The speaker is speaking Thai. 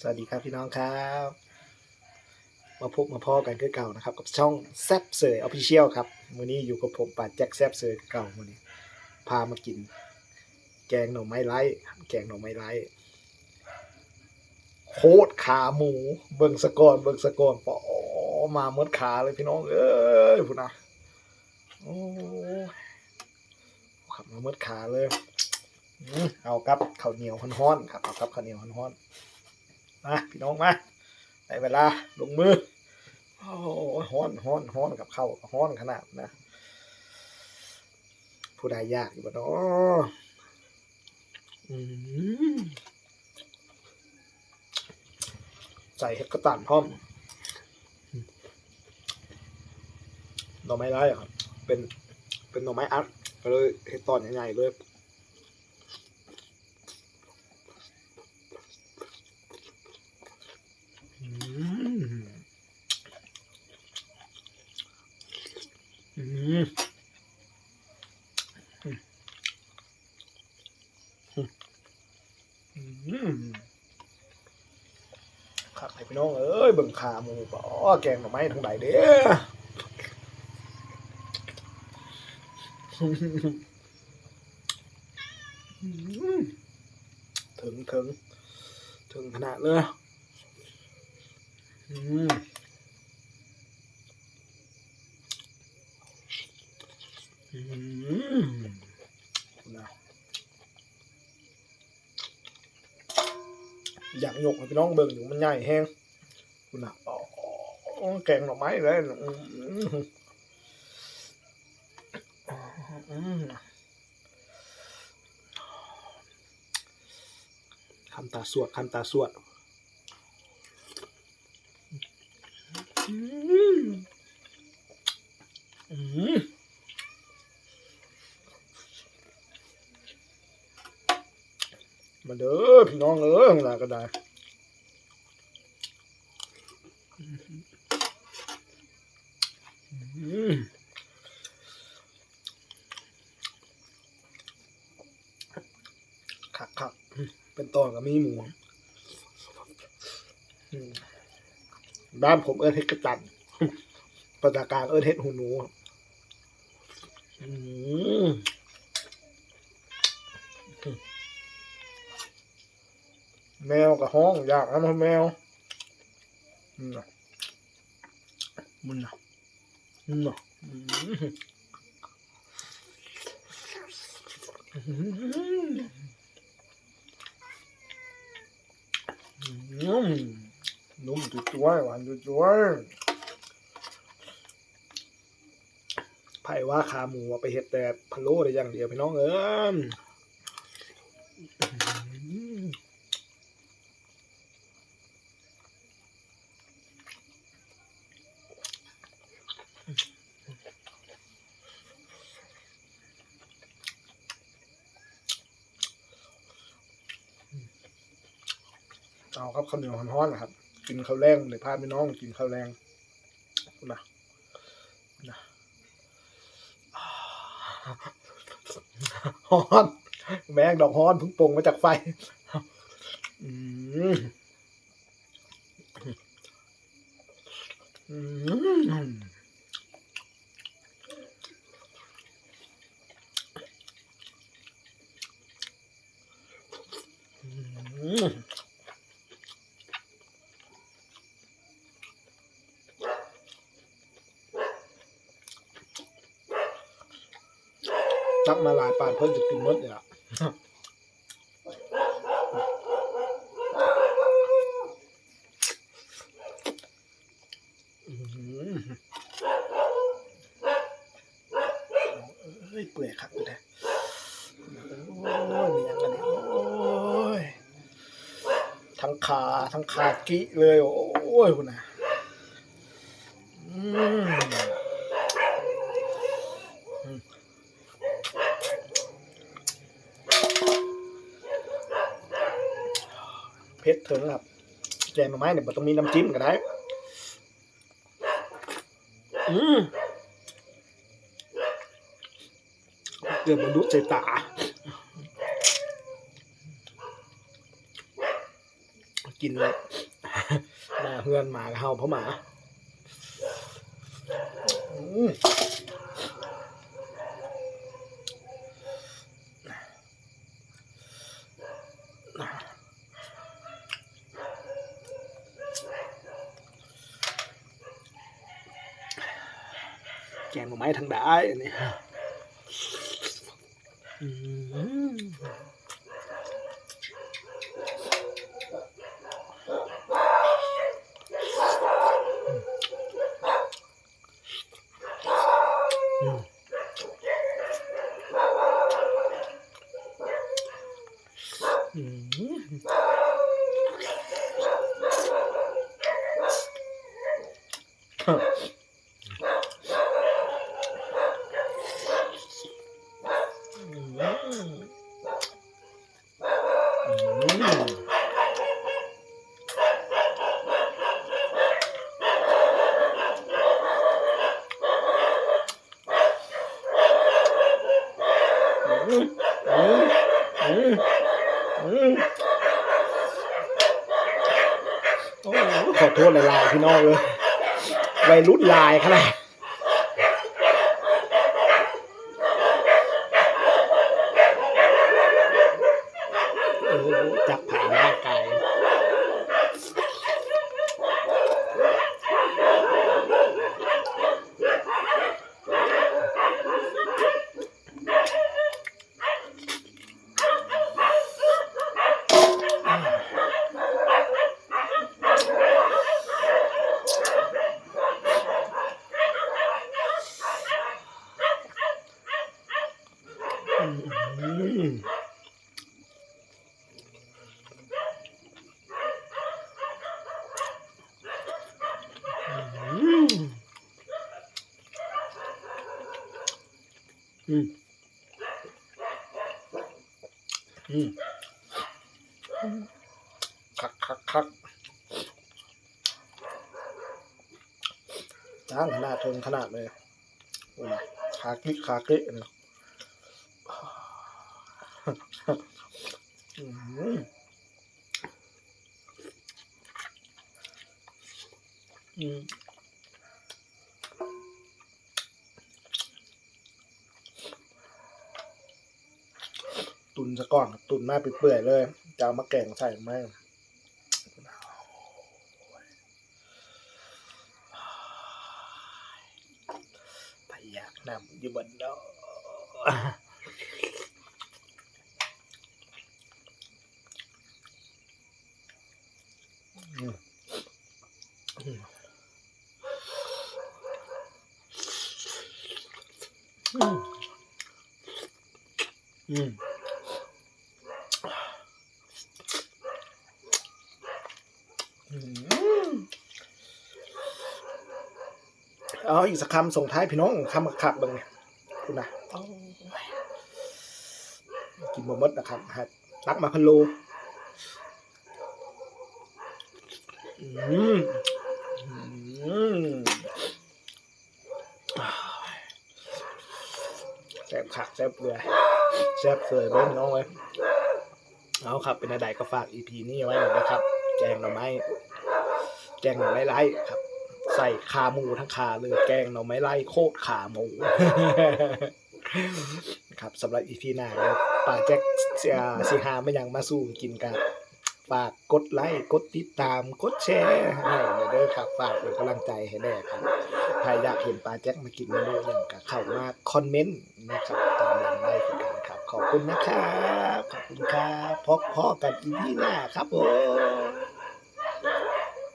สวัสดีครับพี่น้องครับ มาพบมาพ่อกันคือเก่านะครับ กับช่องแซบเสยออฟฟิเชียลครับมื้อนี้อยู่กับผมป่าแจ็คแซบเสยเก่ามื้อนี้ พามากิน แกงหน่อไม้ไร้แกงหน่อไม้ไร้โคตรขาหมู เบิ่งสะกอนเบิ่งสะกอนปอมาเมดขาเลยพี่น้อง เอ้ยพุ่นะโอ้ขับมาเมดขาเลยอืมเอากับข้าวเหนียวฮ้อนๆครับเอากับข้าวเหนียวฮ้อนๆ มาพี่น้องมาได้เวลาลงมือโอ้ฮ้อนฮ้อนฮ้อนกับเข้าฮ้อนขนาดนะผู้ใดยากอยู่บ่เนาะอืมใส่เห็ดกระต่านพร้อมหน่อไม้ไร้อะครับเป็นเป็นหน่อไม้อัดก็เลยเห็ดตอนใหญ่ๆเลย อืม อืมอืมครับให้พี่น้องเอ้ยเบิ่งขาหมูปอแกงหน่อไม้ทั้งหลายเด้อถึงถึงถึงขนาดเลยอืมอืมนะ อยากยกให้พี่น้องเบิ่งอยู่มันใหญ่แห้งคุณน่ะอ๋อแกงหน่อไม้เลยอืมอืมคำตาสวดคำตาสวดอืมอืมมาเด้อ พี่น้องเอ้ยข้างหน้าก็ได้ขักขักเป็นตอนกับมีหมูบ้านผมเอิ้นเฮ็ดกระจันประชาการเอิ้นเฮ็ดหูหนูอืม แมวกับห้องอยากนะแมวอืมน่ะมันนะอืมอืมอืมนุ่มจุ้ยหวานจุ้ยไผ่ว่าขาหมูไปเห็ดแต่พะโล้ได้อย่างเดียวพี่น้องเอิ้น เอาครับข้าวเหนียวฮ้อนๆนะครับ กินข้าวแรงเลยพาพี่น้องกินข้าวแรงนะนะฮ้อนแมงดอกฮ้อนพิ่งปงมาจากไฟอืมอืม ตักมาหลายปานเพิ่นจะกินหมดเลยอะเอ้ยเปื่อยครับเลยนะโอ้ยมีอย่างกันเนี่ยโอ้ย ทั้ง ขาทั้งขากิเลย โอ้ยคุณนะอืมอืมเผ็ดถึงครับแกงหน่อไม้เนี่ยมันต้องมีน้ำจิ้มก็ได้ อืมเกือบบรรลุใจตา กินเลยหน้าเพื่อนหมากับเฮาเพราะหมาแกงหน่อไม้ทางได้อันนี้ Hum. Hum. Hum. Mm-hmm. โอ้ขอโทษหลายๆพี่น้องเลยวัยรุ่นลายขนาดโอ้โหจับผ่านร่างกาย อืมอืม อืมอืมคักคักคักจ้างขนาดเทิงขนาดเลยโอ้ยคากิคาเกะนะอืมอืม ซะก่อนตุนมาเปื่อยๆเลยจะเอามาแกงใส่ไหมพยักนำอยู่บนดอกอืมอืมอืมอืมอืม เอาอีกสักคำส่งท้ายพี่น้องคำขับบังเนี่ยคุณนะกินบะมดนะครับฮะรักมาพะโลอืมอืมแซ่บขักแซ่บเลือแซ่บเสยเบ้พี่น้องเลยเอาครับ เป็นอะไรก็ฝาก EP นี้ไว้หน่อยนะครับ แจงหน่อไม้แกงหน่อไม้ไล่ครับ ใส่ขาหมูทั้งขาเลยแกงหน่อไม้ไล่โคตรขาหมูครับสำหรับอีพีหน้าแล้วป่าแจ็คเสียสิหาไม่ยังมาสู้กินกันฝากกดไลค์กดติดตามกดแชร์ให้เด้อครับฝากเป็นกำลังใจให้แน่ครับถ้าอยากเห็นป่าแจ็คมากินเมนูอย่างก็เข้ามาคอมเมนต์นะครับตามหลังได้คือกันครับ ขอบคุณนะครับ ขอบคุณครับพบพอกันอีพีหน้าครับผม